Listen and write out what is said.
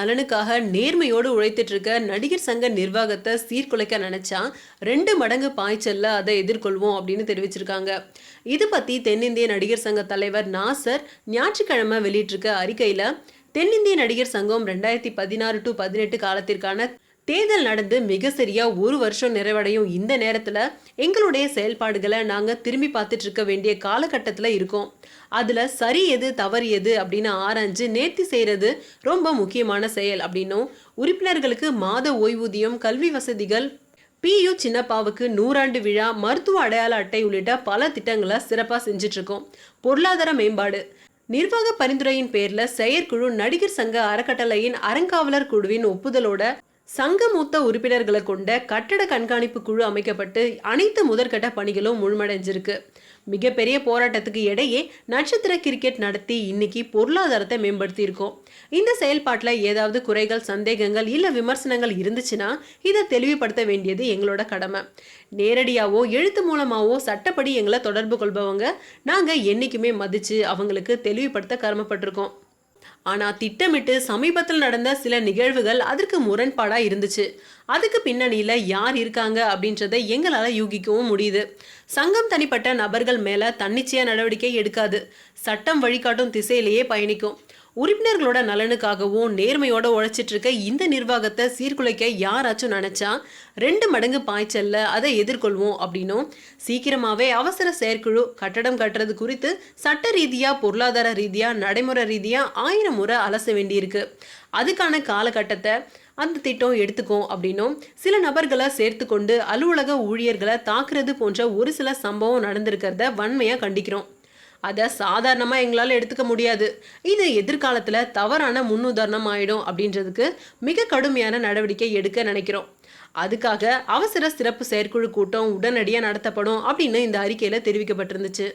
நலனுக்காக நேர்மையோடு உழைத்துட்டு இருக்க நடிகர் சங்க நிர்வாகத்தை சீர்குலைக்க நினைச்சா ரெண்டு மடங்கு பாய்ச்சல்ல அதை எதிர்கொள்வோம் அப்படின்னு தெரிவிச்சிருக்காங்க. இது பத்தி தென்னிந்திய நடிகர் சங்க தலைவர் நாசர் ஞாயிற்றுக்கிழமை வெளியிட்டிருக்க அறிக்கையில தென்னிந்திய நடிகர் சங்கம் ரெண்டாயிரத்தி பதினாறு டு பதினெட்டு காலத்திற்கான தேர்தல் நடந்து மிக சரியா ஒரு வருஷம் நிறைவடையும் இந்த நேரத்துல எங்களுடைய செயல்பாடுகளை நாங்க திரும்பி பார்த்துட்டு இருக்க வேண்டிய காலகட்டத்துல இருக்கோம். அதுல சரி எது தவறு எது அப்படின்னு ஆராய்ஞ்சு நேர்த்தி செய்யறது ரொம்ப முக்கியமான செயல் அப்படின்னும் உறுப்பினர்களுக்கு மாத ஓய்வூதியம் கல்வி வசதிகள் பியு சின்னப்பாவுக்கு நூறாண்டு விழா மருத்துவ அடையாள அட்டை உள்ளிட்ட பல திட்டங்களை சிறப்பாக செஞ்சுட்டு இருக்கோம். பொருளாதார மேம்பாடு. நிர்வாக பரிந்துரையின் பேரில் செயற்குழு நடிகர் சங்க அறக்கட்டளையின் அறங்காவலர் குழுவின் ஒப்புதலோட சங்க மூத்த உறுப்பினர்களை கொண்ட கட்டட கண்காணிப்பு குழு அமைக்கப்பட்டு அனைத்து முதற்கட்ட பணிகளும் முழுமடைஞ்சிருக்கு. மிகப்பெரிய போராட்டத்துக்கு இடையே நட்சத்திர கிரிக்கெட் நடத்தி இன்னைக்கு பொருளாதாரத்தை மேம்படுத்தி இருக்கோம் இந்த செயல்பாட்டில் ஏதாவது குறைகள் சந்தேகங்கள் இல்லை விமர்சனங்கள் இருந்துச்சுன்னா இதை தெளிவுபடுத்த வேண்டியது எங்களோட கடமை. நேரடியாகவோ எழுத்து மூலமாகவோ சட்டப்படி எங்களை தொடர்பு கொள்பவங்க நாங்கள் என்றைக்குமே மதித்து அவங்களுக்கு தெளிவுபடுத்த கருமப்பட்டிருக்கோம். ஆனால் திட்டமிட்டு சமீபத்தில் நடந்த சில நிகழ்வுகள் அதற்கு முரண்பாடாக இருந்துச்சு. அதுக்கு பின்னணியில் யார் இருக்காங்க அப்படின்றத எங்களால் யூகிக்கவும் முடியுது. சங்கம் தனிப்பட்ட நபர்கள் மேலே தன்னிச்சையாக நடவடிக்கை எடுக்காது. சட்டம் வழிகாட்டும் திசையிலேயே பயணிக்கும். உறுப்பினர்களோட நலனுக்காகவும் நேர்மையோட உழைச்சிட்டு இருக்க இந்த நிர்வாகத்தை சீர்குலைக்க யாராச்சும் நினைச்சா ரெண்டு மடங்கு பாய்ச்சல்ல அதை எதிர்கொள்வோம் அப்படின்னும். சீக்கிரமாவே அவசர செயற்குழு கட்டடம் கட்டுறது குறித்து சட்ட ரீதியா பொருளாதார ரீதியா நடைமுறை ரீதியா ஆயிரம் முறை அலச வேண்டியிருக்கு. அதுக்கான காலகட்டத்தை அந்த திட்டம் எடுத்துக்கும் அப்படின்னும். சில நபர்களை சேர்த்து கொண்டு அலுவலக ஊழியர்களை தாக்குறது போன்ற ஒரு சில சம்பவம் நடந்திருக்கிறத வன்மையாக கண்டிக்கிறோம். அதை சாதாரணமாக எங்களால் எடுத்துக்க முடியாது. இது எதிர்காலத்தில் தவறான முன்னுதாரணம் ஆயிடும் அப்படின்றதுக்கு மிக கடுமையான நடவடிக்கை எடுக்க நினைக்கிறோம். அதுக்காக அவசர சிறப்பு செயற்குழு கூட்டம் உடனடியாக நடத்தப்படும் அப்படின்னு இந்த அறிக்கையில் தெரிவிக்கப்பட்டிருந்துச்சு.